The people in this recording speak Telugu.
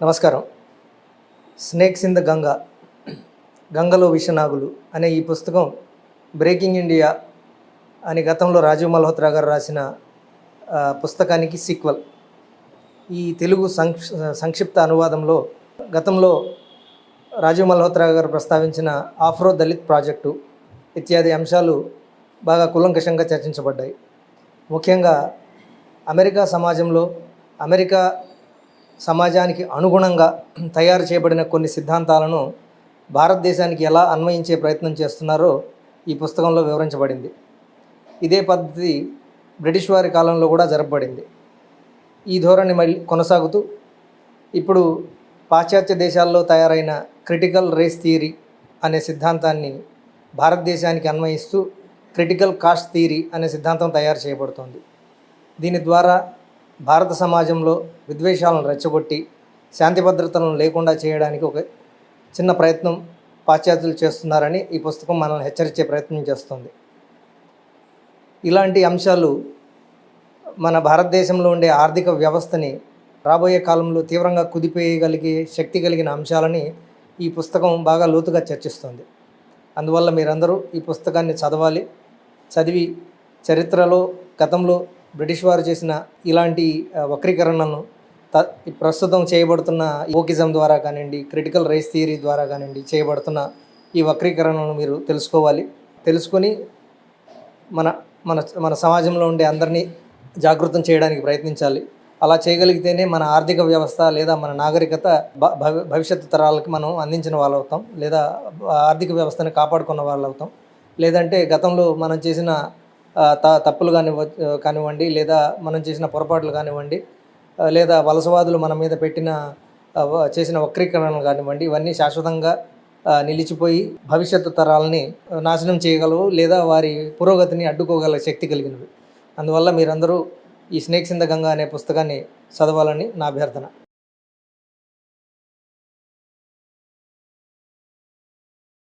నమస్కారం. స్నేక్స్ ఇన్ ద గంగా గంగలో విషనాగులు అనే ఈ పుస్తకం బ్రేకింగ్ ఇండియా అని గతంలో రాజీవ్ మల్హోత్రా గారు రాసిన పుస్తకానికి సీక్వెల్ ఈ తెలుగు సంక్ష సంక్షిప్త అనువాదంలో గతంలో రాజీవ్ మల్హోత్రా గారు ప్రస్తావించిన ఆఫ్రో దళిత్ ప్రాజెక్టు ఇత్యాది అంశాలు బాగా కులంకషంగా చర్చించబడ్డాయి. ముఖ్యంగా అమెరికా సమాజంలో అమెరికా సమాజానికి అనుగుణంగా తయారు చేయబడిన కొన్ని సిద్ధాంతాలను భారతదేశానికి ఎలా అన్వయించే ప్రయత్నం చేస్తున్నారో ఈ పుస్తకంలో వివరించబడింది. ఇదే పద్ధతి బ్రిటిష్ వారి కాలంలో కూడా జరపబడింది. ఈ ధోరణి మళ్ళీ కొనసాగుతూ ఇప్పుడు పాశ్చాత్య దేశాల్లో తయారైన క్రిటికల్ రేస్ థియరీ అనే సిద్ధాంతాన్ని భారతదేశానికి అన్వయిస్తూ క్రిటికల్ కాస్ట్ థియరీ అనే సిద్ధాంతం తయారు చేయబడుతోంది. దీని ద్వారా భారత సమాజంలో విద్వేషాలను రెచ్చగొట్టి శాంతి భద్రతలను లేకుండా చేయడానికి ఒక చిన్న ప్రయత్నం పాశ్చాత్యులు చేస్తున్నారని ఈ పుస్తకం మనల్ని హెచ్చరించే ప్రయత్నం చేస్తుంది. ఇలాంటి అంశాలు మన భారతదేశంలో ఉండే ఆర్థిక వ్యవస్థని రాబోయే కాలంలో తీవ్రంగా కుదిపేయగలిగే శక్తి కలిగిన అంశాలని ఈ పుస్తకం బాగా లోతుగా చర్చిస్తుంది. అందువల్ల మీరందరూ ఈ పుస్తకాన్ని చదవాలి. చదివి చరిత్రలో గతంలో బ్రిటిష్ వారు చేసిన ఇలాంటి వక్రీకరణను వక్రీకరణలను త ప్రస్తుతం చేయబడుతున్న ఓకిజం ద్వారా కానివ్వండి క్రిటికల్ రేస్ థియరీ ద్వారా కానివ్వండి చేయబడుతున్న ఈ వక్రీకరణను మీరు తెలుసుకోవాలి. తెలుసుకొని మన మన మన సమాజంలో ఉండే అందరినీ జాగృతం చేయడానికి ప్రయత్నించాలి. అలా చేయగలిగితేనే మన ఆర్థిక వ్యవస్థ లేదా మన నాగరికత భవి భవిష్యత్తు తరాలకి మనం అందించిన వాళ్ళు అవుతాం లేదా ఆర్థిక వ్యవస్థను కాపాడుకున్న వాళ్ళు అవుతాం లేదంటే గతంలో మనం చేసిన తప్పులు కానివ్వ కానివ్వండి లేదా మనం చేసిన పొరపాట్లు కానివ్వండి లేదా వలసవాదులు మన మీద పెట్టిన చేసిన వక్రీకరణలు కానివ్వండి ఇవన్నీ శాశ్వతంగా నిలిచిపోయి భవిష్యత్తు తరాలని నాశనం చేయగలవు లేదా వారి పురోగతిని అడ్డుకోగల శక్తి కలిగినవి. అందువల్ల మీరందరూ ఈ స్నేక్స్ ఇన్ ద గంగా అనే పుస్తకాన్ని చదవాలని నా అభ్యర్థన.